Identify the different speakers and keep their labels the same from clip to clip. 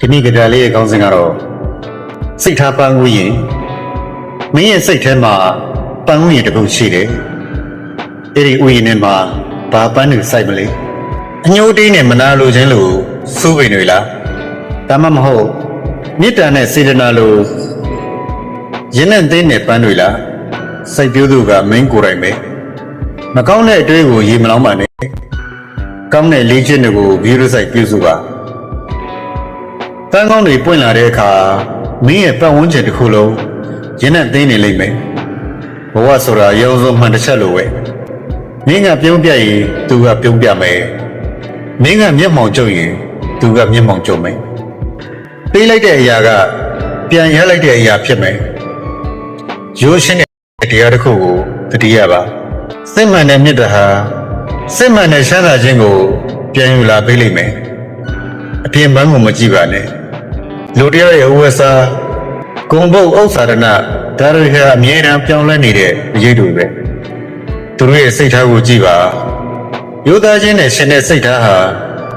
Speaker 1: ဒီနေ့ကြလေးရဲ့ခေါင်းစဉ်ကတော့စိတ်ထားပန်းဦးရင်မင်းရဲ့စိတ်ထဲမှာပန်းဦးရင်တစ်ခုရှိတယ်အဲ့ဒီဦးရင်ထဲမှာဘာပန်းတွေစိုက်မလဲအညိုးတင်းနဲ့မနာလိုခြင်းလို့စိုးပင်တွေလားဒါမှမဟုတ်မေတ္တာနဲ့စေတနာလို့ရင်းနဲ့သိတဲ့ပန်းတွေလားစိုက်ပျိုးသူကမင်းကိုယ်တိုင်ပဲမကောင်းတဲ့အတွေ့ကိုရေမလောင်းပါနဲ့ကောင်းတဲ့လေးချင်းတွေကိုဗီရုစိုက်ပြုစုပါ တန်းကောင်းတွေပွင့်လာတဲ့အခါမင်းရဲ့ပတ်ဝန်းကျင်တစ်ခုလုံးရင်းနဲ့သိနေလိမ့်မယ်ဘဝဆိုတာရုံစုံမှန်တစ်ချက်လိုပဲမင်းကပြုံးပြရင်သူကပြုံးပြမယ်မင်းကမျက်မှောင်ကျုပ်ရင်သူကမျက်မှောင်ကျုပ်မယ်ပေးလိုက်တဲ့အရာကပြန်ရလိုက်တဲ့အရာဖြစ်မယ်ရိုးရှင်းတဲ့တရားတစ်ခုကိုတတိယပါစစ်မှန်တဲ့မြတ်တဟာစစ်မှန်တဲ့ရှမ်းသာခြင်းကို ပြန်ယူလာပေးလိမ့်မယ်အပြင်ပန်းကိုမကြည့်ပါနဲ့ လူတယောက်ရဲ့ဥဝဆာဂုံဘုတ်ဥစ္စာရဏဒါတွေဟာအမြဲတမ်းပြောင်းလဲနေတဲ့အရေးတွေပဲသူတို့ရဲ့စိတ်ထားကိုကြည့်ပါယောသားချင်းနဲ့ရှင်တဲ့စိတ်ထားဟာ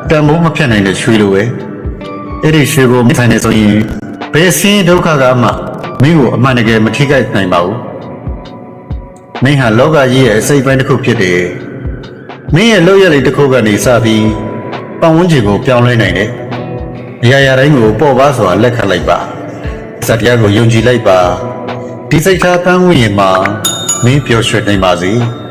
Speaker 1: တန်ဖိုးမဖြတ်နိုင်တဲ့ရွှေလိုပဲအဲ့ဒီရွှေကိုမဆိုင်နေဆိုရင်ဘယ်ဆင်းဒုက္ခကမှမင်းကိုအမှန်တကယ်မထိခိုက်နိုင်ပါဘူးမင်းဟာလောကကြီးရဲ့အစိတ်ပိုင်းတစ်ခုဖြစ်တယ်မင်းရဲ့လောက်ရည်တစ်ခုကနေစပြီးပတ်ဝန်းကျင်ကိုပြောင်းလဲနိုင်တယ်။အ ရာရာတိုင်းကိုပေါ့ပါစွာလက်ခံလိုက်ပါ။စတရားကိုယုံကြည်လိုက်ပါ။ဒီစိတ်ထားပန်းဝင်ရင်မှာမင်းပျော်ရွှင်နိုင်ပါစေ။